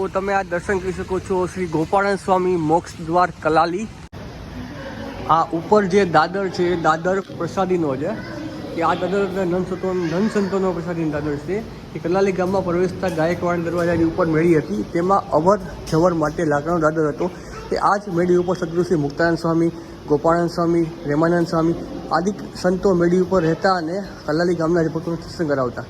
તો તમે આ દર્શન કરી શકો છો શ્રી ગોપાળન સ્વામી મોક્ષ દ્વાર કલાલી. આ ઉપર જે દાદર છે, એ દાદર પ્રસાદીનો છે. કે આ દાદર નંદસંતો સંતો નન સંતોનો પ્રસાદીનો દાદર છે. એ કલાલી ગામમાં પ્રવેશતા ગાયકવાડ દરવાજાની ઉપર મેળી હતી. તેમાં અવર જવર માટે લાકડાનો દાદર હતો. તે આ જ મેળી ઉપર સદગુરુ શ્રી મુક્તાનંદ સ્વામી ગોપાળાનંદ સ્વામી રેમાનંદ સ્વામી આદિ સંતો મેળી ઉપર રહેતા અને કલાલી ગામના પોતાનું સત્સંગ કરાવતા.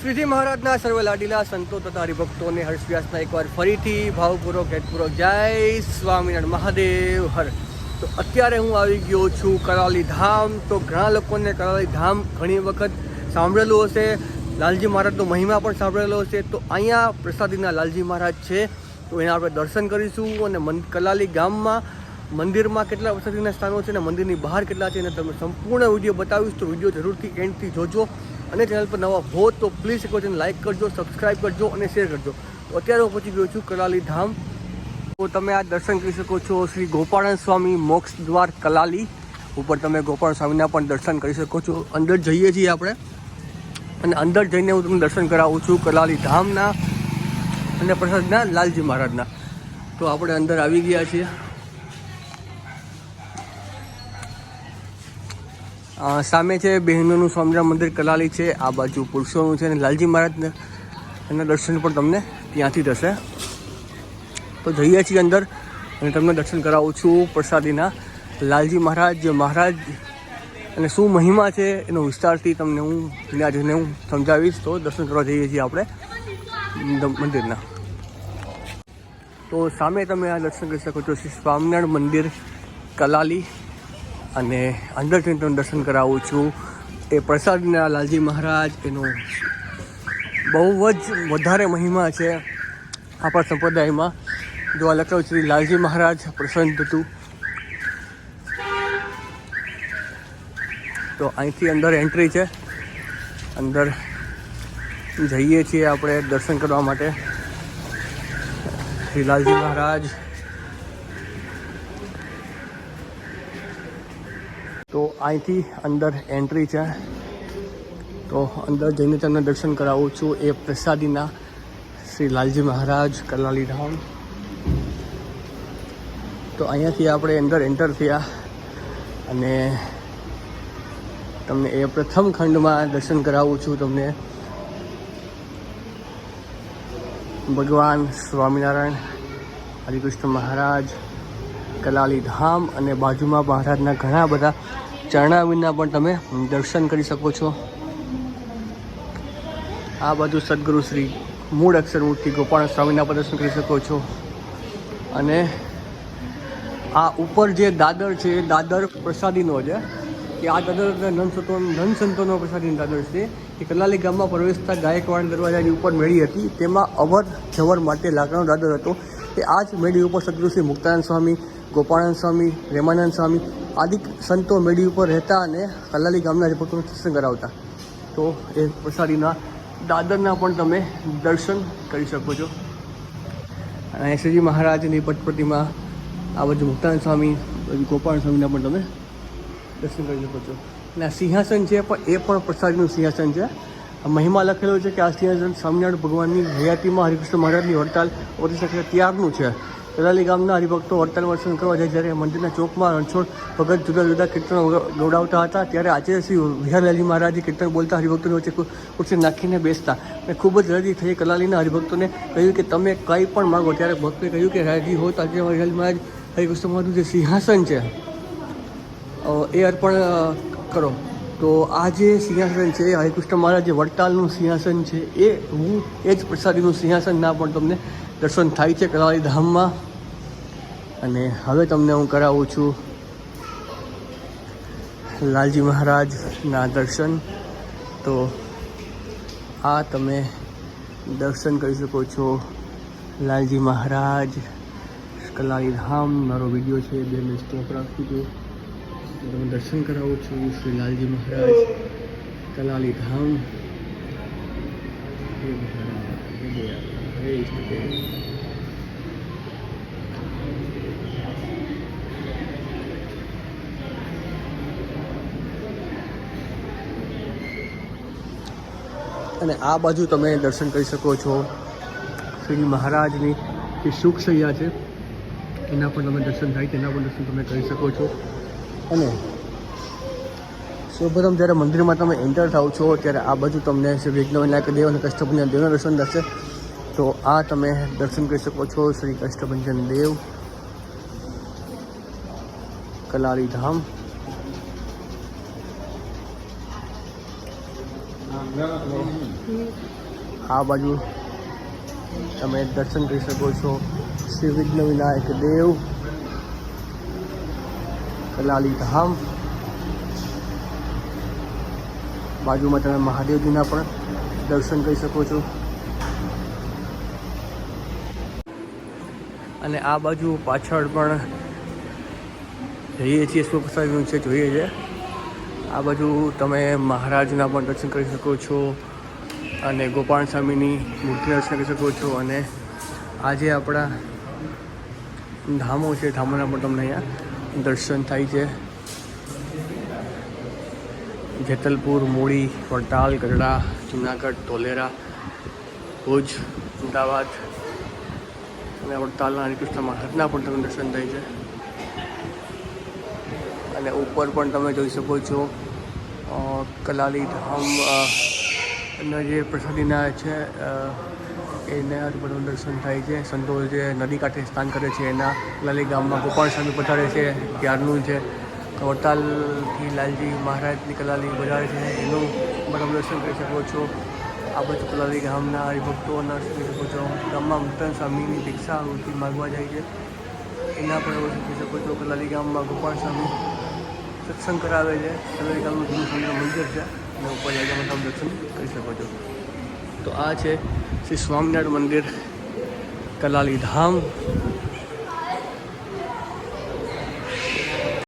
શ્રીજી મહારાજના સર્વ લાડીલા સંતો તથા હરિભક્તોને હર્ષવ્યાસના એકવાર ફરીથી ભાવપૂર્વક, હેતપૂર્વક જય સ્વામિનારાયણ મહાદેવ, હર. તો અત્યારે હું આવી ગયો છું કરાલી ધામ તો ઘણા લોકોને કરાલી ધામ ઘણી વખત સાંભળેલું હશે. લાલજી મહારાજનો મહિમા પણ સાંભળેલો હશે. તો અહીંયા પ્રસાદીના લાલજી મહારાજ છે. તો એના આપણે દર્શન કરીશું અને મન કલાલી ગામમાં મંદિરમાં કેટલા પ્રસાદીના સ્થાનો છે અને મંદિરની બહાર કેટલા છે અને તમે સંપૂર્ણ વીડિયો બતાવીશ. તો વીડિયો જરૂરથી એન્ડથી જોજો. અને ચેનલ પર નવા હો તો પ્લીઝ એક વચન લાઇક કરજો સબસ્ક્રાઈબ કરજો અને શેર કરજો. તો અત્યારે હું પહોંચી ગયો છું કલાલી ધામ તો તમે આ દર્શન કરી શકો છો શ્રી ગોપાળન સ્વામી મોક્ષ દ્વાર કલાલી. ઉપર તમે ગોપાળ સ્વામીના પણ દર્શન કરી શકો છો. અંદર જઈએ છીએ આપણે. અને અંદર જઈને હું તમને દર્શન કરાવું છું કલાલી ધામના અને પ્રસાદના લાલજી મહારાજના. તો આપણે અંદર આવી ગયા છીએ. સામે છે બહેનોનું સ્વામિનારાયણ મંદિર કલાલી છે, આ બાજુ પુરુષોનું છે અને લાલજી મહારાજને એના દર્શન પણ તમને ત્યાંથી થશે. તો જઈએ છીએ અંદર અને તમને દર્શન કરાવું છું પ્રસાદીના. લાલજી મહારાજ મહારાજ, અને શું મહિમા છે એનો વિસ્તારથી તમને હું ત્યાં જઈને હું સમજાવીશ. તો દર્શન કરવા જઈએ છીએ આપણે મંદિરના. તો સામે તમે આ દર્શન કરી શકો છો. શ્રી સ્વામિનારાયણ મંદિર કલાલી. અને અંદર જઈને દર્શન કરાવું છું. એ પ્રસાદના લાલજી મહારાજ, એનો બહુ જ વધારે મહિમા છે આપણા સંપ્રદાયમાં. જો આ લખેલું શ્રી લાલજી મહારાજ પ્રસન્ન હતું તો અહીંથી અંદર એન્ટ્રી છે. અંદર જઈએ છીએ આપણે દર્શન કરવા માટે. શ્રી લાલજી મહારાજ તો અહીંથી અંદર એન્ટ્રી છે. તો અંદર જઈને તમને દર્શન કરાવું છું એ પ્રસાદીના શ્રી લાલજી મહારાજ કલાલી ધામ. તો અહીંયાથી આપણે અંદર એન્ટર થયા અને તમને એ પ્રથમ ખંડમાં દર્શન કરાવું છું તમને. ભગવાન સ્વામિનારાયણ, હરિકૃષ્ણ મહારાજ કલાલી ધામ અને બાજુમાં મહારાજના ઘણા બધા ચરણાવીના પણ તમે દર્શન કરી શકો છો. આ બાજુ સદગુરુ શ્રી મૂળ અક્ષરમૂર્તિ ગોપાલ સ્વામીના પણ દર્શન કરી શકો છો. અને આ ઉપર જે દાદર છે, એ દાદર પ્રસાદીનો છે. કે આ દાદર નંદસંતો નંદસંતોનો પ્રસાદીનો દાદર છે. એ કલાલી ગામમાં પ્રવેશતા ગાયકવાડ દરવાજાની ઉપર મેળી હતી. તેમાં અવર જવર માટે લાકડાનો દાદર હતો. તે આ જ મેળી ઉપર સદગુરુ શ્રી મુક્તાનંદ સ્વામી, ગોપાળાનંદ સ્વામી, રેમાનંદ સ્વામી આદિ સંતો મેળી ઉપર રહેતા અને કલાલી ગામના ભક્તોનું દર્શન કરાવતા. તો એ પ્રસાદીના દાદરના પણ તમે દર્શન કરી શકો છો. અને શ્રીજી મહારાજની પટ આ બાજુ મુક્તાનંદ સ્વામી ગોપાલ સ્વામીના પણ તમે દર્શન કરી શકો છો. અને આ સિંહાસન છે, પણ એ પણ પ્રસાદનું સિંહાસન છે. મહિમા લખેલો છે કે આ સિંહાસન સ્વામિનારાયણ ભગવાનની હયાતીમાં હરિકૃષ્ણ મહારાજની વડતાલ શકે ત્યારનું છે. કલાલી ગામના હરિભક્તો વડતાલ વર્ષન કરવા જાય જ્યારે મંદિરના ચોકમાં રણછોડ ભગત જુદા જુદા કીર્તનો ગૌડાવતા હતા, ત્યારે આજે શ્રી વિહારલાલી મહારાજે કીર્તન બોલતા હરિભક્તોની વચ્ચે ખુ- નાખીને બેસતા અને ખૂબ જ રાજી થઈ કલાલીના હરિભક્તોને કહ્યું કે તમે કંઈ પણ માગો, ત્યારે ભક્તોએ કહ્યું કે રાજી હો તો આજે વિહારલાલી મહારાજ હરિકૃષ્ણ મહારાજનું જે સિંહાસન છે એ અર્પણ કરો. તો આ જે સિંહાસન છે હરિકૃષ્ણ મહારાજ જે વડતાલનું સિંહાસન છે, એ હું એ જ પ્રસાદીનું સિંહાસન ના પણ તમને દર્શન થાય છે કલાળી ધામમાં. અને હવે તમને હું કરાવું છું લાલજી મહારાજના દર્શન. તો આ તમે દર્શન કરી શકો છો લાલજી મહારાજ કલાળી ધામ. મારો વીડિયો છે, બે મિનિટ સ્ટોપ રાખું છું તમે દર્શન કરાવું છું શ્રી લાલજી મહારાજ કલાલી ધામ હે મહારાજ, હે દયાળુ, હે ઈષ્ટદેવ. અને આ બાજુ તમે દર્શન કરી શકો છો શ્રી મહારાજની જે સુખ સૈયા છે, એના પણ તમે દર્શન થાય તેના પણ દર્શન તમે કરી શકો છો. અને સૌપ્રથમ જ્યારે મંદિરમાં તમે એન્ટર થાવ છો, ત્યારે આ બાજુ તમને શ્રી વિઘ્નવિનાયક દેવ અને કષ્ટભંજન દેવના દર્શન થશે. તો આ તમે દર્શન કરી શકો છો શ્રી કષ્ટભંજન દેવ કલારી ધામ. આ બાજુ તમે દર્શન કરી શકો છો શ્રી વિઘ્ન વિનાયક દેવ કલાલી ધામ. બાજુમાં તમે મહાદેવજીના પણ દર્શન કરી શકો છો. અને આ બાજુ પાછળ પણ જઈએ છીએ સુપ્રસાદ પ્રસાદ છે, જોઈએ છે. આ બાજુ તમે મહારાજના પણ દર્શન કરી શકો છો અને ગોપાલ સ્વામીની મૂર્તિ દર્શન કરી શકો છો. અને આજે આપણા ધામો છે, ધામોના પણ તમને અહીંયા દર્શન થાય છે. જેતલપુર, મૂળી, વડતાલ, ગઢડા, જુનાગઢ, ધોલેરા, ભુજ, અમદાવાદ અને વડતાલના હરિકૃષ્ણ મહારાજના પણ તમને દર્શન થાય છે. અને ઉપર પણ તમે જોઈ શકો છો કલાલી ધામ જે પ્રસાદીના છે એના પણ દર્શન થાય છે. સંતો જે નદી કાંઠે સ્નાન કરે છે એના કલાલી ગામમાં ગોપાલ સ્વામી પધારે છે, ત્યારનું છે. વડતાલથી લાલજી મહારાજની કલાલી બજાવે છે. એનું તમે દર્શન કરી શકો છો. આ બધું કલાલી ગામના હરિભક્તોના કરી શકો છો. ગામમાં મુક્તન સ્વામીની દીક્ષા વૃત્તિ માગવા જાય છે. એના પણ એવું શીખી શકો છો. કલાલી ગામમાં ગોપાલ સ્વામી સત્સંગ કરાવે છે. કલાલી ગામનું જૂનું સ્વામીનું મંદિર છે. અને ઉપર જગ્યામાં તમે દર્શન કરી શકો છો. તો આ છે શ્રી સ્વામિનારાયણ મંદિર કલાલી ધામ.